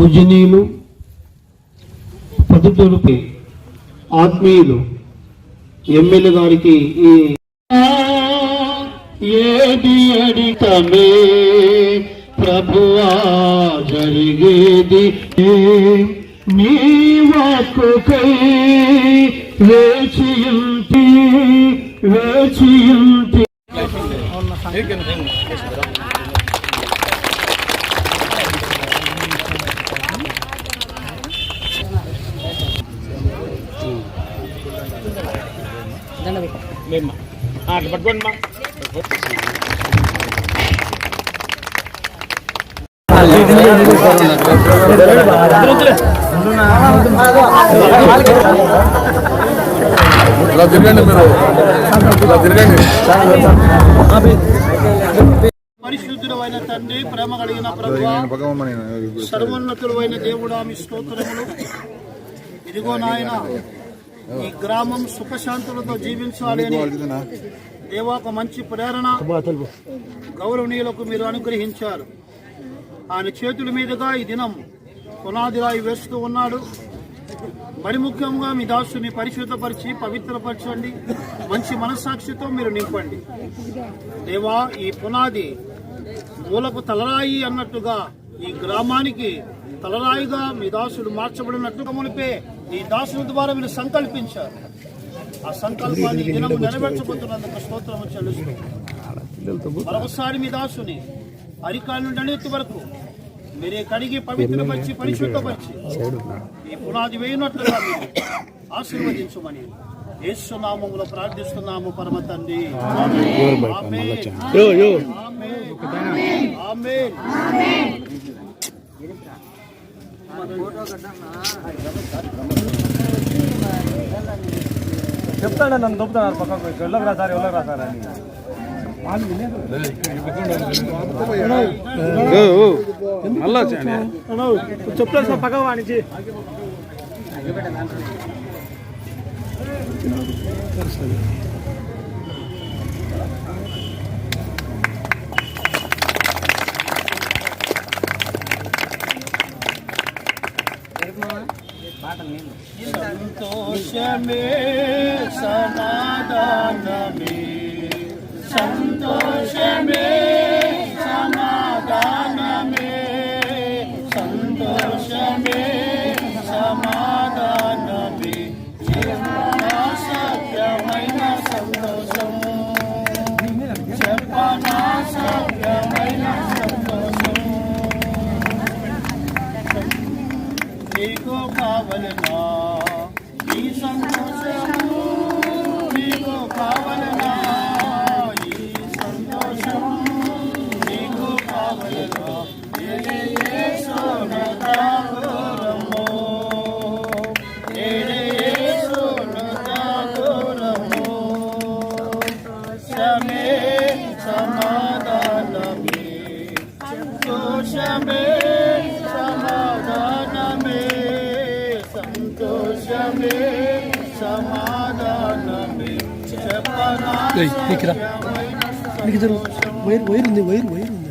పూజనీయులు పొద్దుటూరుపై ఆత్మీయులు ఎమ్మెల్యే గారికి ఈ ఏది అడితమే ప్రభువా జరిగేది నీ వాక్కుకై వేచియుంటి వేచియుంటి. అట్లా పట్టుకోండి మా. ఇలా తిరగండి మీరు. ఇలా తిరగండి. పరిశుద్ధుడైన తండ్రి ప్రేమ కలిగిన ప్రభు సర్వోన్నతుడైన దేవుడా మీ స్తోత్రములు. ఇదిగో నాయన ఈ గ్రామం సుఖశాంతులతో జీవించాలి అని దేవా ఒక మంచి ప్రేరణ గౌరవనీయులకు మీరు అనుగ్రహించారు. ఆయన చేతుల మీదుగా ఈ దినం పునాది రాయి వేస్తూ ఉన్నాడు. మరి ముఖ్యంగా మీ దాసుని పరిశుద్ధపరిచి పవిత్రపరచండి. మంచి మనస్సాక్షితో మీరు నింపండి. దేవా ఈ పునాది మూలకు తలరాయి అన్నట్టుగా ఈ గ్రామానికి తలరాయిగా మీ దాసుడు మార్చబడినట్టుగా మునిపే ఈ దాసుల ద్వారా మీరు సంకల్పించారు ఆ సంకల్పాన్ని దినము నెరవేర్చబోతున్నందుకు స్తోత్రము చెల్లిస్తూ మరొకసారి మీ దాసుని అరికాల నుండి అణితి వరకు మీరే కడిగి పవిత్రపరిచి పరిశుద్ధపరిచి ఈ పునాది వేయనట్లుగా మీరు ఆశీర్వదించమని యేసునామములో ప్రార్థిస్తున్నాము పరమ తండ్రి ఆమేన్. ఆమేన్. ఆమేన్. చెప్తాడు నన్ను దొప్పుతాను పక్కకు వెళ్ళకు రా సార్ వెళ్ళకు రా సార్ అని. మళ్ళా చెప్తాను సార్ పక్క వానికి సంతోషమే సమాధానమే. సంతోషమే చెప్పనా వైర్ వైర్ ఉంది వైర్ వైర్ ఉంది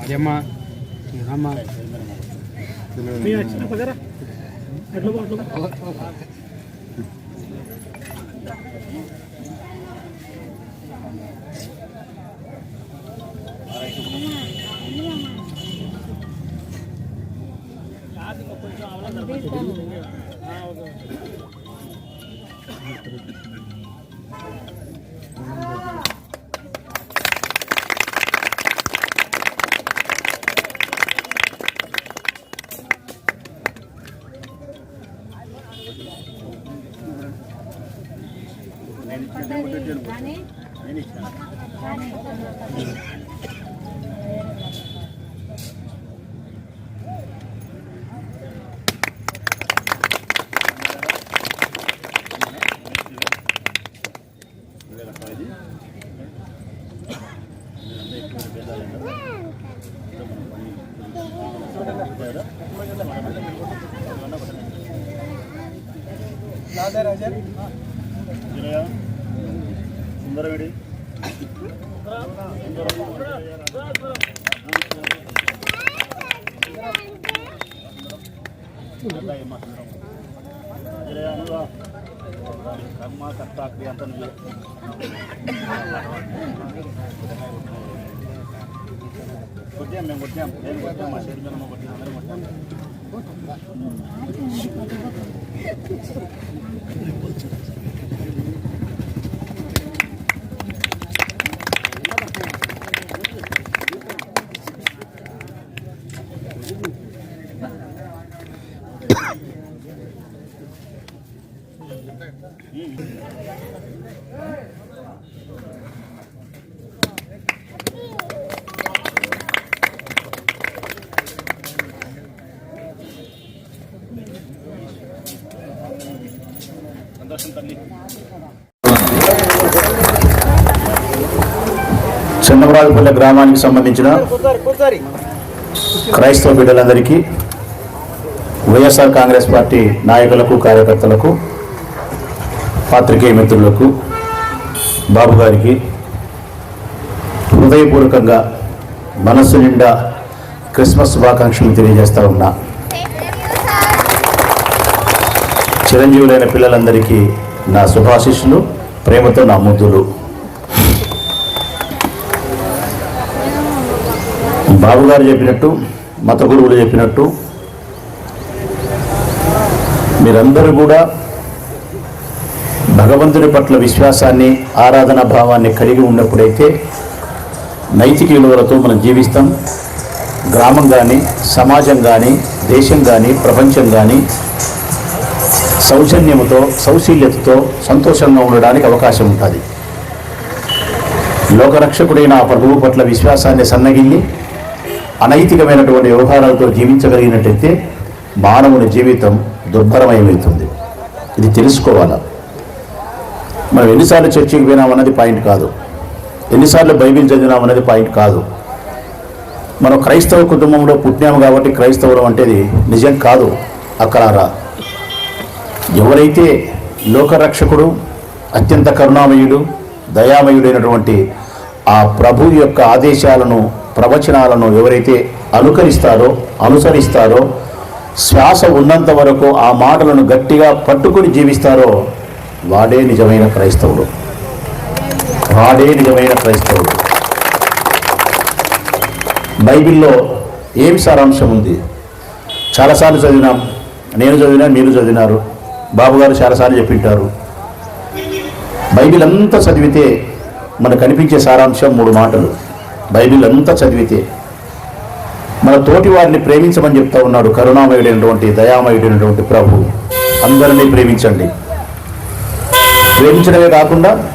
అదేమ్మా అట్లా Nader Hacer. Giriyor. సుందరవిడి కర్మ కర్త క్రియ అంతా నువ్వే. కొట్టాం మేము కొట్టాం నేను కొట్టాం మా షేర్ మీద కొట్టాం అందరం కొట్టాం సంతోషం చిన్నమరాజపల్లె గ్రామానికి సంబంధించిన క్రైస్తవ బిడ్డలందరికీ వైఎస్ఆర్ కాంగ్రెస్ పార్టీ నాయకులకు కార్యకర్తలకు పాత్రికేయ మిత్రులకు బాబు గారికి హృదయపూర్వకంగా మనస్సు నిండా క్రిస్మస్ శుభాకాంక్షలు తెలియజేస్తూ ఉన్నా. చిరంజీవులైన పిల్లలందరికీ నా శుభాశిష్యులు ప్రేమతో నా ముద్దులు. బాబుగారు చెప్పినట్టు మత గురువులు చెప్పినట్టు మీరందరూ కూడా భగవంతుడి పట్ల విశ్వాసాన్ని ఆరాధన భావాన్ని కలిగి ఉన్నప్పుడైతే నైతిక విలువలతో మనం జీవిస్తాం. గ్రామం కానీ సమాజం కానీ దేశం కానీ ప్రపంచం కానీ సౌజన్యముతో సౌశీల్యతతో సంతోషంగా ఉండడానికి అవకాశం ఉంటుంది. లోకరక్షకుడైన ఆ ప్రభువు పట్ల విశ్వాసాన్ని సన్నగిల్లి అనైతికమైనటువంటి వ్యవహారాలతో జీవించగలిగినట్టయితే మానవుని జీవితం దుర్భరమయమవుతుంది ఇది తెలుసుకోవాలా? మనం ఎన్నిసార్లు చర్చికి పోయినామన్నది పాయింట్ కాదు. ఎన్నిసార్లు బైబిల్ చదివినామన్నది పాయింట్ కాదు. మనం క్రైస్తవ కుటుంబంలో పుట్టినాము కాబట్టి క్రైస్తవులం అంటేది నిజం కాదు అక్కరారా? ఎవరైతే లోకరక్షకుడు అత్యంత కరుణామయుడు దయామయుడైనటువంటి ఆ ప్రభు యొక్క ఆదేశాలను ప్రవచనాలను ఎవరైతే అనుకరిస్తారో అనుసరిస్తారో శ్వాస ఉన్నంత వరకు ఆ మాటలను గట్టిగా పట్టుకుని జీవిస్తారో వాడే నిజమైన క్రైస్తవుడు. వాడే నిజమైన క్రైస్తవుడు. బైబిల్లో ఏం సారాంశం ఉంది? చాలాసార్లు చదివినాం. నేను చదివినా మీరు చదివినారు. బాబుగారు చాలాసార్లు చెప్పింటారు. బైబిల్ అంతా చదివితే మనకు కనిపించే సారాంశం మూడు మాటలు. బైబిల్ అంతా చదివితే మన తోటి వారిని ప్రేమించమని చెప్తా ఉన్నాడు కరుణామయుడైనటువంటి దయామయుడైనటువంటి ప్రభు. అందరినీ ప్రేమించండి. ప్రేమించడమే కాకుండా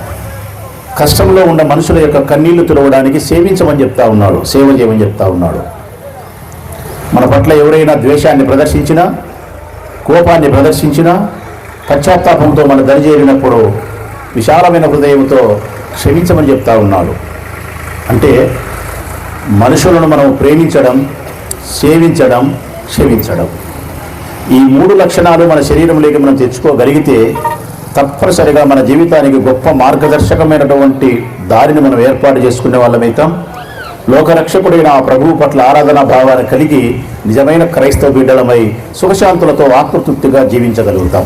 కష్టంలో ఉన్న మనుషుల యొక్క కన్నీళ్ళు తుడవడానికి సేవించమని చెప్తా ఉన్నాడు సేవ చేయమని చెప్తా ఉన్నాడు. మన పట్ల ఎవరైనా ద్వేషాన్ని ప్రదర్శించినా కోపాన్ని ప్రదర్శించినా పశ్చాత్తాపంతో మన దరిచేరినప్పుడు విశాలమైన హృదయంతో క్షమించమని చెప్తా ఉన్నాడు. అంటే మనుషులను మనం ప్రేమించడం సేవించడం క్షమించడం. ఈ మూడు లక్షణాలు మన శరీరంలోకి మనం తెచ్చుకోగలిగితే తప్పనిసరిగా మన జీవితానికి గొప్ప మార్గదర్శకమైనటువంటి దారిని మనం ఏర్పాటు చేసుకునే వాళ్ళమైతాం లోకరక్షకుడైన ఆ ప్రభువు పట్ల ఆరాధనా భావాన్ని కలిగి నిజమైన క్రైస్తవ బిడ్డలమై సుఖశాంతులతో ఆకృతృప్తిగా జీవించగలుగుతాం.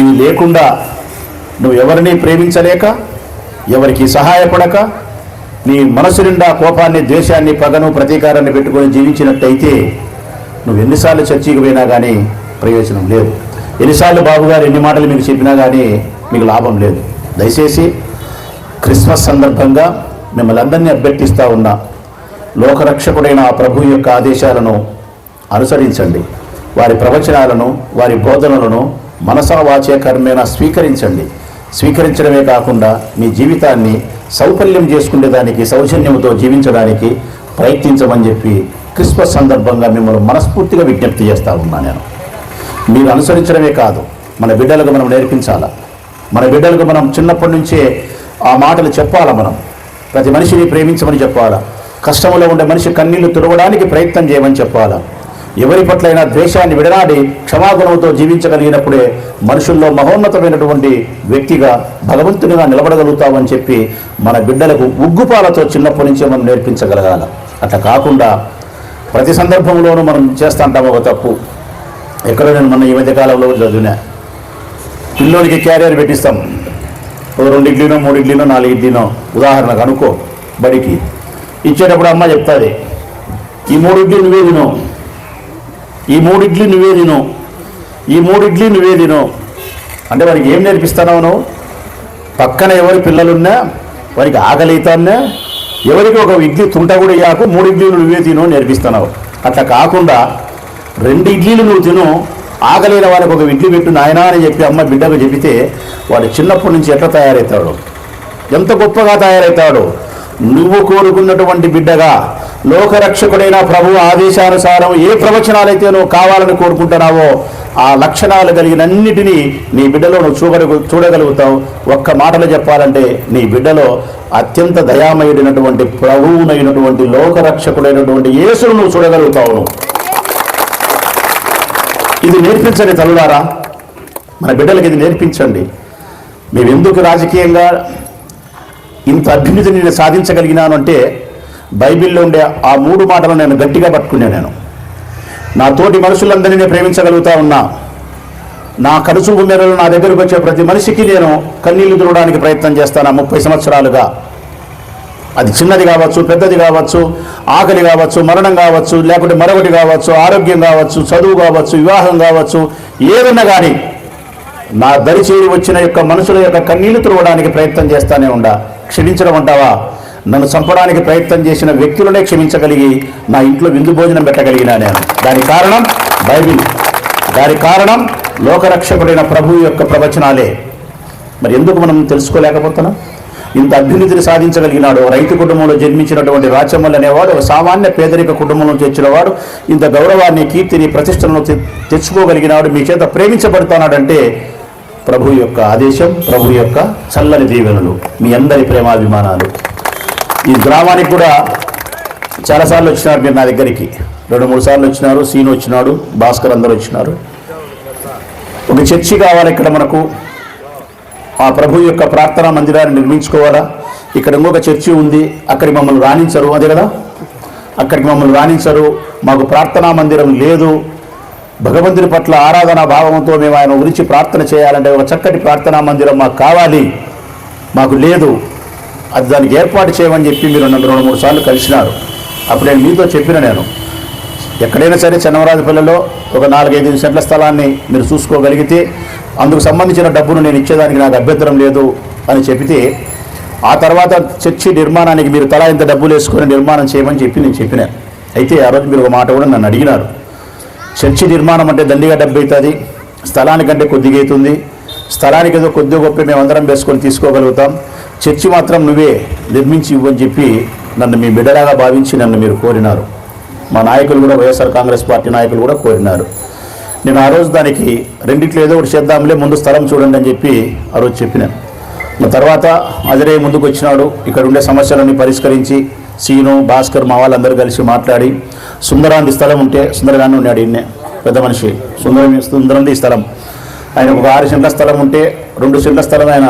ఇవి లేకుండా నువ్వు ఎవరిని ప్రేమించలేక ఎవరికి సహాయపడక నీ మనసు నిండా కోపాన్ని ద్వేషాన్ని పగను ప్రతీకారాన్ని పెట్టుకొని జీవించినట్టయితే నువ్వు ఎన్నిసార్లు చర్చికి పోయినా కానీ ప్రయోజనం లేదు. ఎన్నిసార్లు బాబు గారు ఎన్ని మాటలు మీకు చెప్పినా కానీ మీకు లాభం లేదు. దయచేసి క్రిస్మస్ సందర్భంగా మిమ్మల్ని అందరినీ అభ్యర్థిస్తూ ఉన్నా లోకరక్షకుడైన ఆ ప్రభు యొక్క ఆదేశాలను అనుసరించండి. వారి ప్రవచనాలను వారి బోధనలను మనసా వాచే స్వీకరించండి. స్వీకరించడమే కాకుండా మీ జీవితాన్ని సౌకల్యం చేసుకునేదానికి సౌజన్యంతో జీవించడానికి ప్రయత్నించమని చెప్పి క్రిస్మస్ సందర్భంగా మిమ్మల్ని మనస్ఫూర్తిగా విజ్ఞప్తి చేస్తా ఉన్నా నేను. మీరు అనుసరించడమే కాదు మన బిడ్డలకు మనం నేర్పించాలా? మన బిడ్డలకు మనం చిన్నప్పటి నుంచే ఆ మాటలు చెప్పాలా మనం? ప్రతి మనిషిని ప్రేమించమని చెప్పాలా? కష్టంలో ఉండే మనిషి కన్నీళ్ళు తుడవడానికి ప్రయత్నం చేయమని చెప్పాలా? ఎవరి పట్లైనా ద్వేషాన్ని విడనాడి క్షమాగుణంతో జీవించగలిగినప్పుడే మనుషుల్లో మహోన్నతమైనటువంటి వ్యక్తిగా భగవంతునిగా నిలబడగలుగుతామని చెప్పి మన బిడ్డలకు ఉగ్గుపాలతో చిన్నప్పటి నుంచే మనం నేర్పించగలగాల. అట్లా కాకుండా ప్రతి సందర్భంలోనూ మనం చేస్తుంటాం ఒక తప్పు. ఎక్కడో నేను మొన్న ఈ మధ్యకాలంలో చదివినా. పిల్లోనికి క్యారియర్ పెట్టిస్తాం. ఒక రెండు ఇడ్లీనో మూడు ఇడ్లీనో నాలుగు ఇడ్లీనో. ఉదాహరణకు అనుకో బడికి. ఇచ్చేటప్పుడు అమ్మ చెప్తాది ఈ మూడు ఇడ్లీ నువ్వే తిను. ఈ మూడు ఇడ్లీ నువ్వే తిను. ఈ మూడు ఇడ్లీ నువ్వే తిను. అంటే వారికి ఏం నేర్పిస్తానో నువ్వు? పక్కన ఎవరి పిల్లలున్నా వారికి ఆకలితాన్నా ఎవరికి ఒక ఇడ్లీ తుంట కూడా ఇయ్యాకు మూడు ఇడ్లీలు నువ్వే తిను నేర్పిస్తున్నావు. అట్లా కాకుండా రెండు ఇడ్లీలు నువ్వు తిను ఆగలేని వారికి ఒక ఇడ్లీ పెట్టు నాయనా అని చెప్పి అమ్మ బిడ్డకు చెబితే వాడు చిన్నప్పటి నుంచి ఎట్లా తయారవుతాడు ఎంత గొప్పగా తయారవుతాడు నువ్వు కోరుకున్నటువంటి బిడ్డగా లోకరక్షకుడైన ప్రభు ఆదేశానుసారం ఏ ప్రవచనాలైతే నువ్వు కావాలని కోరుకుంటున్నావో ఆ లక్షణాలు కలిగినన్నిటినీ నీ బిడ్డలో నువ్వు చూడగలు చూడగలుగుతావు. ఒక్క మాటలు చెప్పాలంటే నీ బిడ్డలో అత్యంత దయామయుడైనటువంటి ప్రభువునైనటువంటి లోకరక్షకుడైనటువంటి యేసును నువ్వు చూడగలుగుతావు. నువ్వు ఇది నేర్పించండి తల్లులారా మన బిడ్డలకి ఇది నేర్పించండి. మేమెందుకు రాజకీయంగా ఇంత అభ్యున్నతిని నేను సాధించగలిగినాను అంటే బైబిల్లో ఉండే ఆ మూడు మాటలు నేను గట్టిగా పట్టుకునే నేను. నా తోటి మనుషులందరినీ నేను ప్రేమించగలుగుతా ఉన్నా. నా కడుచుపు మేరలో నా దగ్గరకు వచ్చే ప్రతి మనిషికి నేను కన్నీళ్ళు తుడడానికి ప్రయత్నం చేస్తాను ముప్పై సంవత్సరాలుగా. అది చిన్నది కావచ్చు పెద్దది కావచ్చు ఆకలి కావచ్చు మరణం కావచ్చు లేకుంటే మరొకటి కావచ్చు ఆరోగ్యం కావచ్చు చదువు కావచ్చు వివాహం కావచ్చు ఏదన్నా కానీ నా దరి చేరి వచ్చిన యొక్క మనుషుల యొక్క కన్నీళ్ళు తుడవడానికి ప్రయత్నం చేస్తానే ఉండా. క్షమించడం అంటావా? నన్ను చంపడానికి ప్రయత్నం చేసిన వ్యక్తులనే క్షమించగలిగి నా ఇంట్లో విందు భోజనం పెట్టగలిగినా నేను. దానికి కారణం బైబిల్. దానికి కారణం లోకరక్షకుడైన ప్రభు యొక్క ప్రవచనాలే. మరి ఎందుకు మనం తెలుసుకోలేకపోతున్నాం? ఇంత అభ్యున్నతిని సాధించగలిగినాడు రైతు కుటుంబంలో జన్మించినటువంటి రాచమ్మల్ అనేవాడు ఒక సామాన్య పేదరిక కుటుంబంలో తెచ్చినవాడు ఇంత గౌరవాన్ని కీర్తిని ప్రతిష్టలను తె- తెచ్చుకోగలిగినాడు మీ చేత ప్రేమించబడుతున్నాడంటే ప్రభు యొక్క ఆదేశం ప్రభు యొక్క చల్లని దీవెనలు. మీ అందరి ప్రేమాభిమానాలు. ఈ గ్రామానికి కూడా చాలాసార్లు వచ్చినారు మీరు నా దగ్గరికి. రెండు మూడు సార్లు వచ్చినారు సీను వచ్చినాడు భాస్కర్ అందరు వచ్చినారు. ఒక చర్చి కావాలి ఇక్కడ మనకు. ఆ ప్రభు యొక్క ప్రార్థనా మందిరాన్ని నిర్మించుకోవాలా? ఇక్కడ ఇంకొక చర్చి ఉంది అక్కడికి మమ్మల్ని రాణించరు అదే కదా? అక్కడికి మమ్మల్ని రాణించరు మాకు ప్రార్థనా మందిరం లేదు భగవంతుని పట్ల ఆరాధనా భావంతో మేము ఆయన గురించి ప్రార్థన చేయాలంటే ఒక చక్కటి ప్రార్థనా మందిరం మాకు కావాలి. మాకు లేదు. అది దానికి ఏర్పాటు చేయమని చెప్పి మీరు నన్ను రెండు మూడు సార్లు కలిసినారు. అప్పుడు నేను మీతో చెప్పిన నేను. ఎక్కడైనా సరే చన్నవరాజపల్లిలో ఒక నాలుగైదు సెంట్ల స్థలాన్ని మీరు చూసుకోగలిగితే అందుకు సంబంధించిన డబ్బును నేను ఇచ్చేదానికి నాకు అభ్యంతరం లేదు అని చెప్పితే ఆ తర్వాత చర్చి నిర్మాణానికి మీరు తలా ఇంత డబ్బులు వేసుకొని నిర్మాణం చేయమని చెప్పి నేను చెప్పినాను అయితే ఆ రోజు మీరు ఒక మాట కూడా నన్ను అడిగినారు. చర్చి నిర్మాణం అంటే దండిగా డబ్బు అవుతుంది స్థలానికంటే కొద్దిగా అవుతుంది స్థలానికి ఏదో కొద్దిగా గొప్ప మేము అందరం వేసుకొని తీసుకోగలుగుతాం. చర్చి మాత్రం నువ్వే నిర్మించి ఇవ్వని చెప్పి నన్ను మీ బిడ్డలాగా భావించి నన్ను మీరు కోరినారు. మా నాయకులు కూడా వైఎస్ఆర్ కాంగ్రెస్ పార్టీ నాయకులు కూడా కోరినారు. నేను ఆ రోజు దానికి రెండిట్లో ఏదో ఒకటి చేద్దాంలే ముందు స్థలం చూడండి అని చెప్పి ఆ రోజు చెప్పినాను. తర్వాత అజరే ముందుకు వచ్చినాడు ఇక్కడ ఉండే సమస్యలన్నీ పరిష్కరించి సీను భాస్కర్ మా వాళ్ళందరూ కలిసి మాట్లాడి సుందరాంది స్థలం ఉంటే సుందరగానే ఉన్నాడు ఈయన్నే పెద్ద మనిషి. సుందరం సుందరంది స్థలం. ఆయన ఒక ఆరు సెంట్ల స్థలం ఉంటే రెండు సెంట్ల స్థలం ఆయన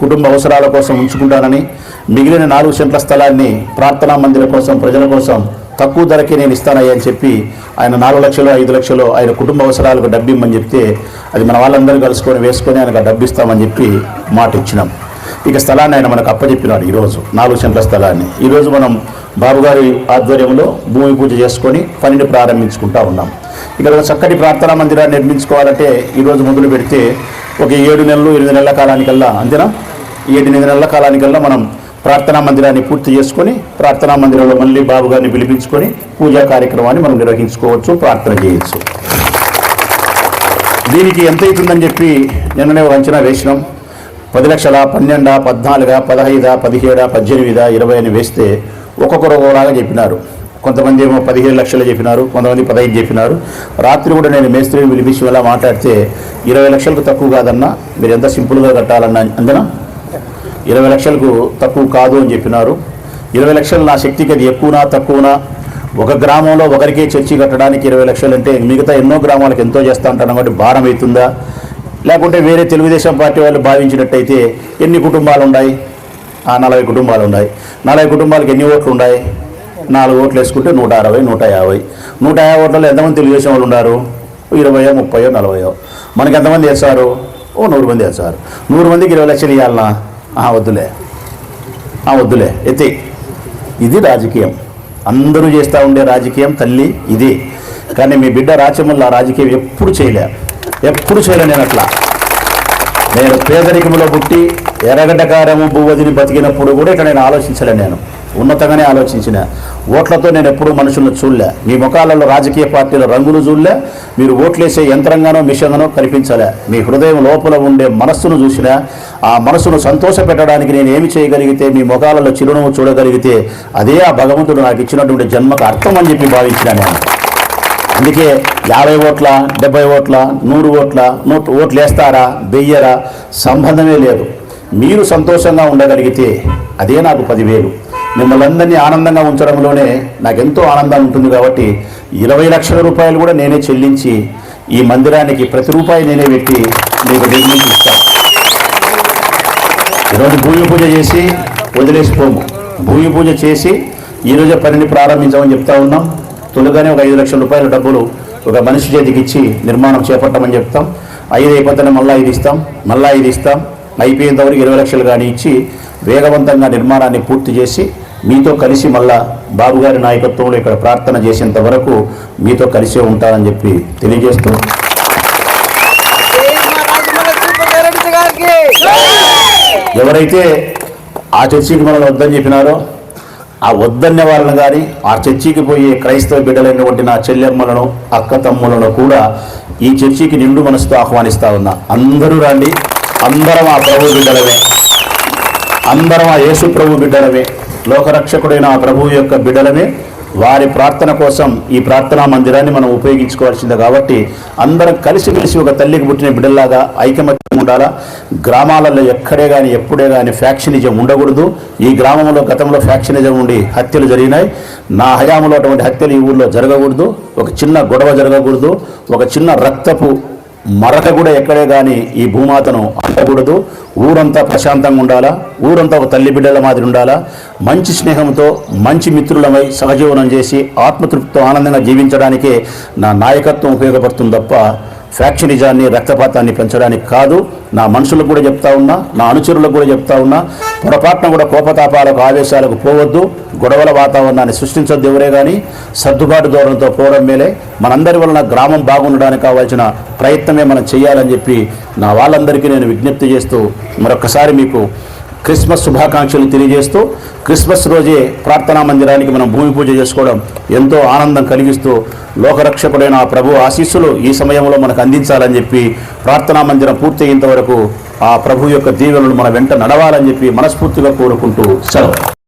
కుటుంబ అవసరాల కోసం ఉంచుకుంటానని మిగిలిన నాలుగు సెంట్ల స్థలాన్ని ప్రార్థనా మందిరం కోసం ప్రజల కోసం తక్కువ ధరకే నేను ఇస్తానయ్యా అని చెప్పి ఆయన నాలుగు లక్షలు ఐదు లక్షలు ఆయన కుటుంబ అవసరాలకు డబ్బు ఇమ్మని చెప్తే అది మన వాళ్ళందరూ కలుసుకొని వేసుకొని ఆయనకు డబ్బు ఇస్తామని చెప్పి మాట ఇచ్చినాం ఇక స్థలాన్ని ఆయన మనకు అప్పచెప్పినాడు ఈరోజు. నాలుగు సెంట్ల స్థలాన్ని. ఈరోజు మనం బాబుగారి ఆధ్వర్యంలో భూమి పూజ చేసుకొని పనిని ప్రారంభించుకుంటా ఉన్నాం. ఇక్కడ చక్కటి ప్రార్థనా మందిరాన్ని నిర్మించుకోవాలంటే ఈరోజు మొదలు పెడితే ఒక ఏడు నెలలు ఎనిమిది నెలల కాలానికల్లా అంతేనా? ఏడు ఎనిమిది నెలల కాలానికల్లా మనం ప్రార్థనా మందిరాన్ని పూర్తి చేసుకొని ప్రార్థనా మందిరంలో మళ్ళీ బాబు గారిని పిలిపించుకొని పూజా కార్యక్రమాన్ని మనం నిర్వహించుకోవచ్చు ప్రార్థన చేయొచ్చు. దీనికి ఎంత అవుతుందని చెప్పి నిన్ననే ఒక అంచనా వేసినాం. పది లక్షల పన్నెండ పద్నాలుగా పదహైదా పదిహేడా పద్దెనిమిదా ఇరవై అని వేస్తే ఒక్కొక్కరు ఒకలాగా చెప్పినారు. కొంతమంది ఏమో పదిహేను లక్షలు చెప్పినారు కొంతమంది పదహైదు చెప్పినారు. రాత్రి కూడా నేను మేస్త్రిని పిలిపించి ఇలా మాట్లాడితే ఇరవై లక్షలకు తక్కువ కాదన్నా మీరు ఎంత సింపుల్గా కట్టాలన్న అందన ఇరవై లక్షలకు తక్కువ కాదు అని చెప్పినారు. ఇరవై లక్షలు నా శక్తికి అది ఎక్కువనా తక్కువనా? ఒక గ్రామంలో ఒకరికే చర్చి కట్టడానికి ఇరవై లక్షలు అంటే మిగతా ఎన్నో గ్రామాలకు ఎంతో చేస్తా ఉంటాను కాబట్టి భారం అవుతుందా? లేకుంటే వేరే తెలుగుదేశం పార్టీ వాళ్ళు భావించినట్టయితే ఎన్ని కుటుంబాలు ఉన్నాయి ఆ నలభై కుటుంబాలు ఉన్నాయి నలభై కుటుంబాలకు ఎన్ని ఓట్లు ఉన్నాయి నాలుగు ఓట్లు వేసుకుంటే నూట అరవై నూట యాభై. నూట యాభై ఓట్లలో ఎంతమంది తెలుగుదేశం వాళ్ళు ఉన్నారు? ఇరవయో ముప్పయో నలభయో. మనకి ఎంతమంది వేస్తారు? ఓ నూరు మంది వేస్తారు. నూరు మందికి ఇరవై లక్షలు ఇవ్వాలనా ఆ, వద్దులే. ఆ, వద్దులే. ఎత్తి. ఇది రాజకీయం. అందరూ చేస్తూ ఉండే రాజకీయం తల్లి ఇది. కానీ మీ బిడ్డ రాచమల్ల రాజకీయం ఎప్పుడు చేయలే. ఎప్పుడు చేయలే నేను అట్లా. నేను పేదరికంలో పుట్టి ఎర్రగడ్డకారము భూవదిని బతికినప్పుడు కూడా ఇక్కడ నేను ఆలోచించలే నేను. ఉన్నతంగానే ఆలోచించిన. ఓట్లతో నేను ఎప్పుడూ మనుషులను చూడలే. మీ ముఖాలలో రాజకీయ పార్టీల రంగులు చూడలే. మీరు ఓట్లేసే యంత్రంగానో మిషన్గానో కనిపించలే. మీ హృదయం లోపల ఉండే మనస్సును చూసినా. ఆ మనసును సంతోష పెట్టడానికి నేను ఏమి చేయగలిగితే మీ ముఖాలలో చిరునవ్వు చూడగలిగితే అదే ఆ భగవంతుడు నాకు ఇచ్చినటువంటి జన్మకు అర్థం అని చెప్పి భావించిన నేను. అందుకే యాభై ఓట్ల డెబ్బై ఓట్ల నూరు ఓట్ల నూట ఓట్లు వేస్తారా వెయ్యరా సంబంధమే లేదు. మీరు సంతోషంగా ఉండగలిగితే అదే నాకు పదివేలు. మిమ్మల్ని అందరినీ ఆనందంగా ఉంచడంలోనే నాకు ఎంతో ఆనందం ఉంటుంది కాబట్టి ఇరవై లక్షల రూపాయలు కూడా నేనే చెల్లించి ఈ మందిరానికి ప్రతి రూపాయి నేనే పెట్టి మీకు నిర్మించి ఇస్తాను. ఈరోజు భూమి పూజ చేసి వదిలేసిపోము. భూమి పూజ చేసి ఈరోజు పనిని ప్రారంభించామని చెప్తా ఉన్నాం. తొలుగానే ఒక ఐదు లక్షల రూపాయల డబ్బులు ఒక మనిషి చేతికి ఇచ్చి నిర్మాణం చేపట్టమని చెప్తాం. ఐదు అయిపోతేనే మళ్ళీ ఐదు ఇస్తాం. మళ్ళీ ఐదు ఇస్తాం. అయిపోయేంత వరకు ఇరవై లక్షలు కానీ ఇచ్చి వేగవంతంగా నిర్మాణాన్ని పూర్తి చేసి మీతో కలిసి మళ్ళా బాబుగారి నాయకత్వంలో ఇక్కడ ప్రార్థన చేసేంత వరకు మీతో కలిసే ఉంటానని చెప్పి తెలియజేస్తూ ఎవరైతే ఆ చర్చికి మనల్ని వద్దని చెప్పినారో ఆ వద్దన్న వాళ్ళను కానీ ఆ చర్చికి పోయే క్రైస్తవ బిడ్డలైనటువంటి నా చెల్లెమ్మలను అక్క తమ్ములను కూడా ఈ చర్చికి నిండు మనసుతో ఆహ్వానిస్తా ఉన్నా. అందరూ రండి. అందరం ఆ ప్రభు బిడ్డలమే. అందరం ఆ యేసు ప్రభు బిడ్డలమే. లోకరక్షకుడైన ఆ ప్రభువు యొక్క బిడ్డలమే. వారి ప్రార్థన కోసం ఈ ప్రార్థనా మందిరాన్ని మనం ఉపయోగించుకోవాల్సిందే కాబట్టి అందరం కలిసిమెలిసి ఒక తల్లికి పుట్టిన బిడ్డల్లాగా ఐకమత్యం ఉండాలా? గ్రామాలలో ఎక్కడే కానీ ఎప్పుడే కానీ ఫ్యాక్షనిజం ఉండకూడదు. ఈ గ్రామంలో గతంలో ఫ్యాక్షనిజం ఉండి హత్యలు జరిగినాయి. నా హయాంలో అటువంటి హత్యలు ఈ ఊళ్ళో జరగకూడదు. ఒక చిన్న గొడవ జరగకూడదు. ఒక చిన్న రక్తపు మరక కూడా ఎక్కడే కానీ ఈ భూమాతను అంటకూడదు ఊరంతా ప్రశాంతంగా ఉండాలా? ఊరంతా ఒక తల్లి బిడ్డల మాదిరి ఉండాలా? మంచి స్నేహంతో మంచి మిత్రులమై సహజీవనం చేసి ఆత్మతృప్తితో ఆనందంగా జీవించడానికే నా నాయకత్వం ఉపయోగపడుతుంది తప్ప ఫ్యాక్షనిజాన్ని రక్తపాతాన్ని పెంచడానికి కాదు. నా మనుషులకు కూడా చెప్తా ఉన్నా నా అనుచరులకు కూడా చెప్తా ఉన్నా పొరపాటున కూడా కోపతాపాలకు ఆవేశాలకు పోవద్దు. గొడవల వాతావరణాన్ని సృష్టించొద్దు ఎవరే కానీ సర్దుబాటు ధోరణితో పోవడం మేలే. మనందరి వలన గ్రామం బాగుండడానికి కావాల్సిన ప్రయత్నమే మనం చేయాలని చెప్పి నా వాళ్ళందరికీ నేను విజ్ఞప్తి చేస్తూ మరొకసారి మీకు క్రిస్మస్ శుభాకాంక్షలు తెలియజేస్తూ క్రిస్మస్ రోజే ప్రార్థనా మందిరానికి మనం భూమి పూజ చేసుకోవడం ఎంతో ఆనందం కలిగిస్తూ లోకరక్షకుడైన ఆ ప్రభు ఆశీస్సులు ఈ సమయంలో మనకు అందించాలని చెప్పి ప్రార్థనా మందిరం పూర్తయ్యేంత వరకు ఆ ప్రభు యొక్క దీవెనలు మన వెంట నడవాలని చెప్పి మనస్ఫూర్తిగా కోరుకుంటూ సెలవు.